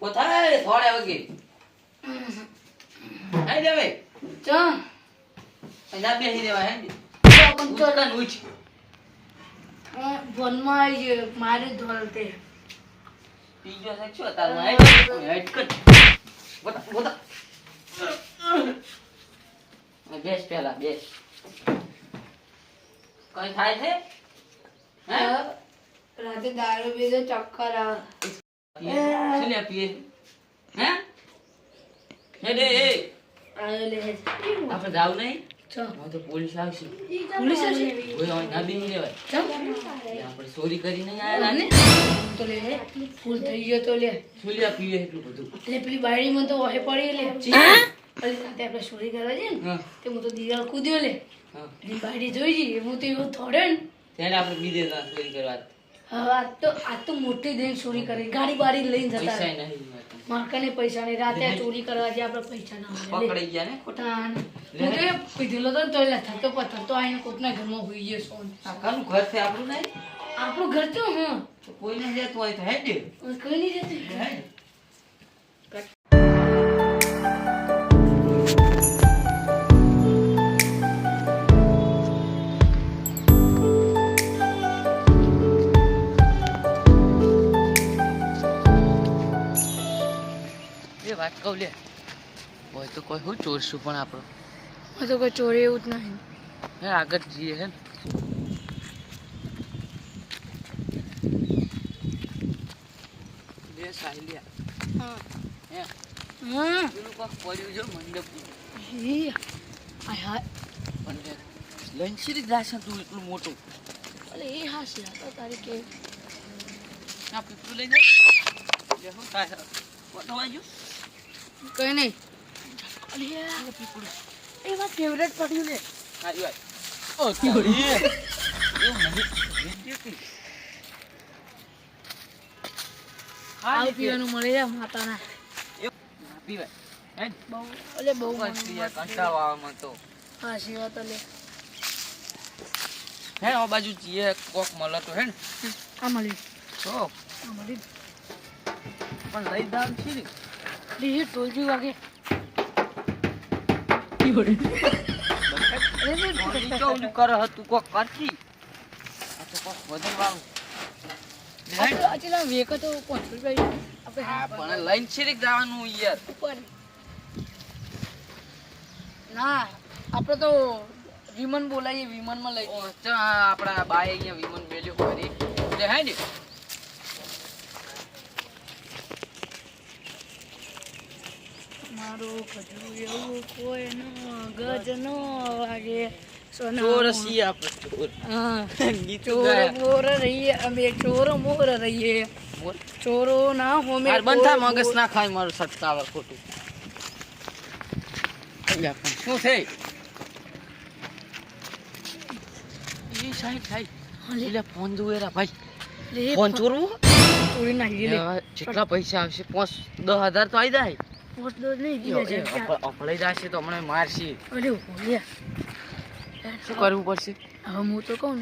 કોથાય થોડે વગી આઈ દે ભાઈ ચા અહીંયા બેસી દેવા હે ઉચકન ઉચ વનમાં આવી ગયો મારે ધોલતે છે શું તારું આઈ હટકટ બોતા બોતા બેસ પેલા બેસ કઈ થાય છે હે રાતે દારૂ પીધો ચક્કર આવે. પીએ. હે? હે દે એ. લે આપણે જાવ નહીં? તો પોલીસ આવશે. પોલીસ આવશે? કોઈ હોય ના બેસી લેવાય. આપણે ચોરી કરી નહીં આયા ને? તો લે ફૂલ થઈ ગયો તો લે. લે પીએ એટલું બધું? એટલે પેલી બાયડીમાં તો પડી લે. આપણે ચોરી કરવા જઈએ ને તે હું તો દિવાલ કૂદ્યો લે. બાયડી જોઈ જઈએ હું તો એવું થોડે ને. ત્યારે આપણે બીજે ચોરી કરવા હવે આજ તો આ તો મોટી દઈને ચોરી કરી. ગાડી બાડી લઈને જતા પૈસા. નહીં માર્કાને પૈસા નહીં. રાતે ચોરી કરવા જે આપણે પૈસા ના મળે. પકડાઈ ગયા ને ખોટા? હું તો પીધેલો તો તોય લથા તો પથ્થર તો આઈને કોકના ઘરમાં હોઈ ગયો સોન. આ કાનું ઘર છે આપણું નહીં? આપણું ઘર તો હું. કોઈ નહીં જતું હોય તો હેડ કઈ નહીં જતું હેડ. વાત કહું લે. હોય તો કોઈ હું ચોરશું પણ આપણો. હું તો કોઈ ચોરી એવું જ નહીં. હે આગળ જઈએ હે ને. બે સાહેલિયા હા. હે? હા પેલું કોક પડ્યું જો મંડપ ઈ. આય હાય. મંડપ લંચરી દાસ તું એટલું મોટું. અલે એ હાસી આ તો તારી કે આ પીપળું લઈ જાય લે હું થાય કોતો વાગ્યું કઈ નહીં અલે આ પીપળું એ વાત ફેવરેટ પડ્યું લે હારી વાત. ઓ તારી એવું નહીં વિદ્યુતી આવ પીવાનું મળી જાય માતાના. પીવાય હે બહુ અલે બહુ કંટાળો આવે મને તો. હાસી વાત લે. હે આ બાજુ જઈએ કોક મળે તો હે ને. આ મળી તો. આ મળી પણ લઈ દામ છે ને. એ ટોલજી વાગે કરે હતું કોક કરતી. આ તો કોક બદલવાનું લે હે ને? અચલા વેક તો પાંચ રૂપિયા આપણે લઈને છે જવાનું યાર. ઉપર. ના આપણે તો વિમન બોલાવીએ વિમાનમાં લઈ આપણા બાય અહીંયા વિમન મેલ્યો હોય રે હે ને મારું કજરું એવું કોઈ ન ગજ ન વાગે. સોના ચોરસી ચોર. હા. ચોર મોર રહીએ અમે ચોર મોર રહીએ. ચોરો ના હોમે બંધા મગજ ના ખાય મારું સટકાવર ખોટું. શું છે એ સાહેબ સાહેબ અલે, ફોન દુવેરા ભાઈ. ફોન ચોરવું? ચોરી નાખી લે જેટલા પૈસા આવશે પાંચ દસ હજાર તો આવી જાય. પોસ્ટ દો નહીં ગયો અપ- જશે તો હમણાં મારશે. અરે ઓલે શું કરવું પડશે? હવે હું તો કહું.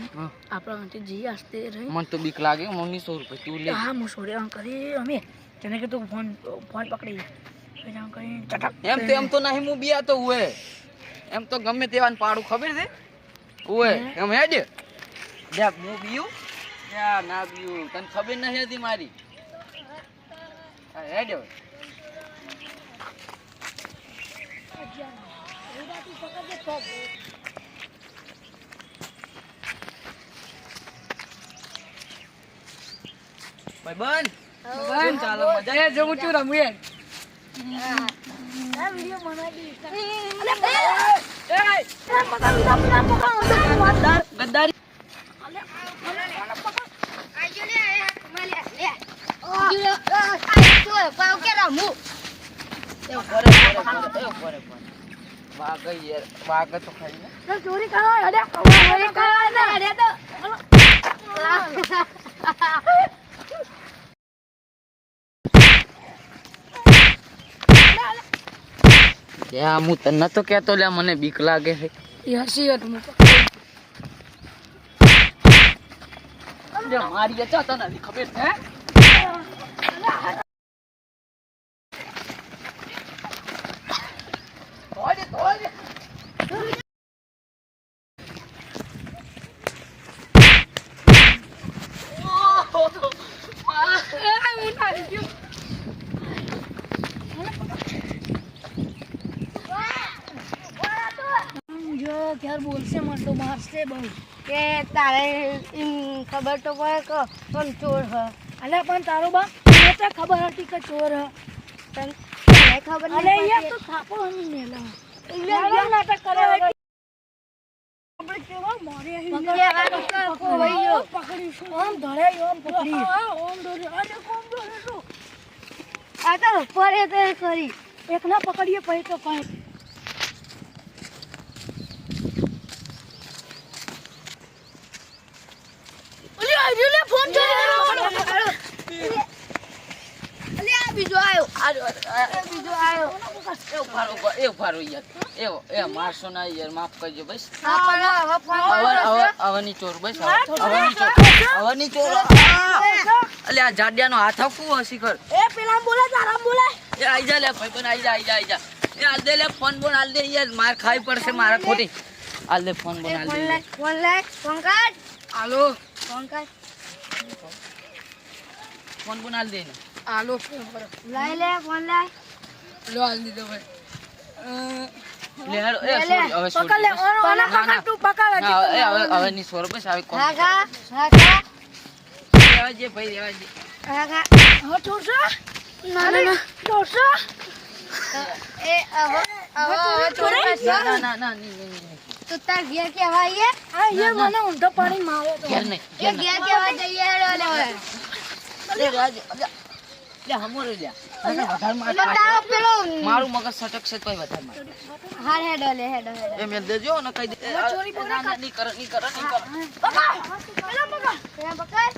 આપણા માટે જઈ આસ્તે રહી. મને તો બીક લાગે મમ્મી સો રૂપિયા તું લે. હા હું સોરી આમ કરી અમે તને કે તું ફોન ફોન પકડી. એમ તો એમ તો નહીં હું બિયા તો ઉએ એમ તો ગમે તેવા પાડું ખબર છે? ઉએ એમ હેડ. લે હું બીયું ના બીયું તને ખબર નહીં હતી મારી? હેડ હવે. ભાઈબંધ કેમ ચાલે મજા એ જવું છું રમુએ ગદ્દારી એવું કરે કરે કરે એવું કરે કરે વાગ યાર વાગ તો ખાઈ ને હું તને તો કેતો લે મને બીક લાગે છે હસી મારી ખબર છે બોલશે મને તો મારશે બહુ. કે તારે એમ ખબર તો પડે કે પણ ચોર હ. અલે પણ તારો બા મને તો ખબર હતી કે ચોર હ. તને ખબર નહીં યાર તો થાપો હમી મેલા. યાર નાટક કરે. આપણે કેવા મોરે અહીં પકડી. પકડીશું ધરે ઓમ ધરે. અરે કોમ ધરે આ તો ફરે તો ખરી એક ના પકડીએ પછી તો પાંચ ઓલી આ લે ફોન ચોરી અલે આ બીજો આવ્યો આજો આ બીજો આવ્યો એ ઉભારો ઉભા- એ ઉભારો યાર એવો એ મારશો ના યાર માફ કરજો બસ હા પણ હવે ફોન અવર કરશે. અવર અવરની ચોર બસ અવર- અવરની ચોર અવરની ચોર આ! અલે આ જાડિયાનો હાથ આપવું હસી કર આઈ જા લે ભાઈ પણ આઈ જા આઈ જા આઈ જા. એ હાલ દે લે ફોન બોન હાલ દે યાર માર ખાવી પડશે મારા ખોટી. હાલ દે ફોન બોન હાલ ફોન દે ફોન લાય ફોન કાઢ હાલો. ફોન કાઢ ફોન બોન હાલ દે ને આલો લઈ લે ફોન લે લો આલ દીધો ભાઈ. લે હેડો એ લે, લે. sorry, હવે પકડ લે ઓનો ઓનો ના, ના. પકડ તું પકડ ના, હજી એ હવે હવે ની સોર બસ આવી કોમ હા કા હા કા ભાઈ રહેવા દે હા કા હા ચોરસા ના ના. ચોરસા એ હવે હવે હવે ના ના ના ના ની ની ની તો તાર ઘેર કેવા આવીએ આ યાર મને ઊંધો પાણી મારે તો. ઘેર નહીં ઘેર કેવા જઈએ હેડો લે હવે માર એમાં મગજ સટક છે તો વધારે માર હાર હેડો લે હેડો હેડો. એ દેજો ને કઈ દે. ચોરી પકડ, ના ના ની કરો ની કરો ની કરો. પેલા પકડ